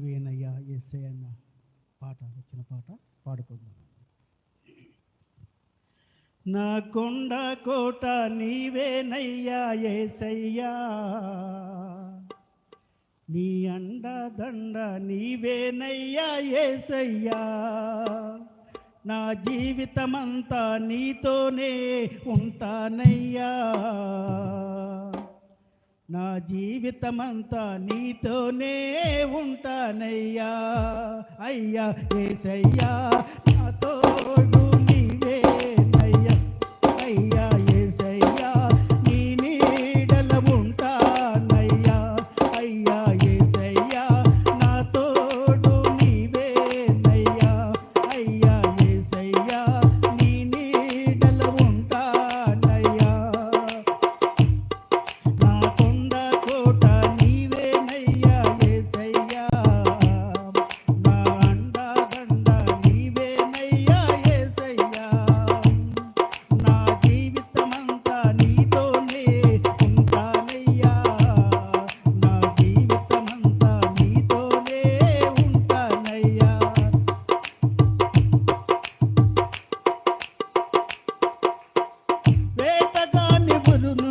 నీవేనయ్యా ఎస్ఐ అన్న పాట వచ్చిన పాట పాడుకుందాం. నా కొండ కోట నీవేనయ్యా ఏసయ్యా. నీ అండ దండ నీవేనయ్యా ఏసయ్యా. నా జీవితమంతా నీతోనే ఉంటానయ్యా. నా జీవితమంతా నీతోనే ఉంటానయ్యా. అయ్యా ఏసయ్యా నాతో వేటగాని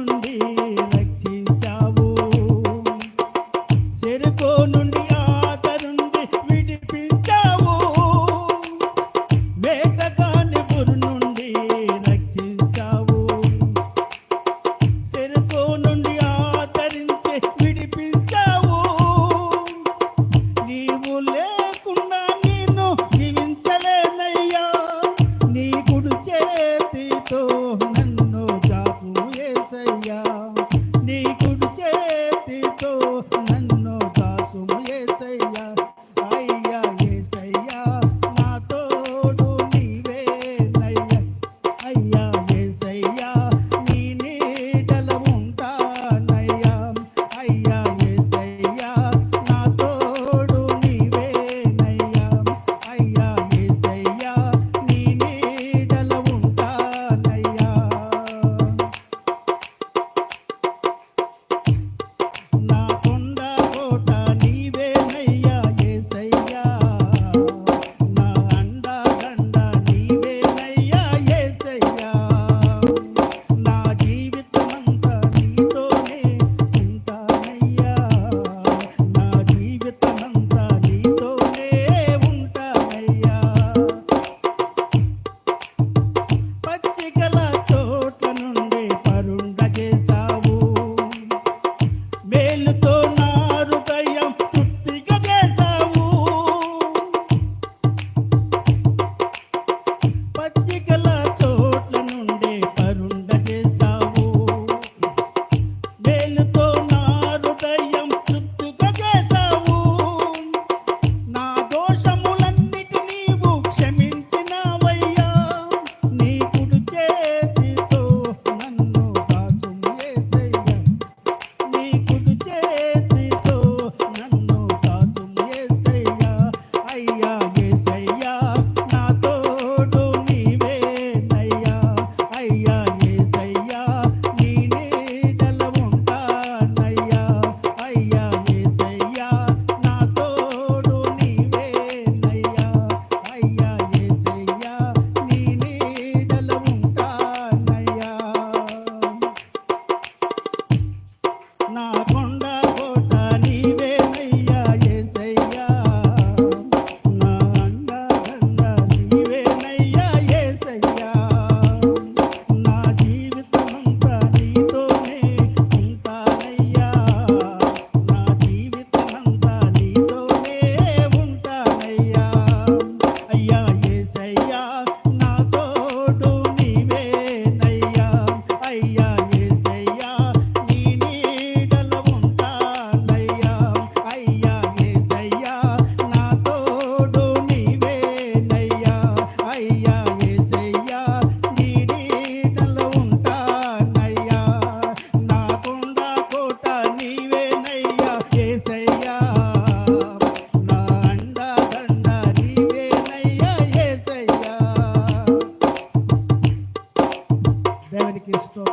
না aquí.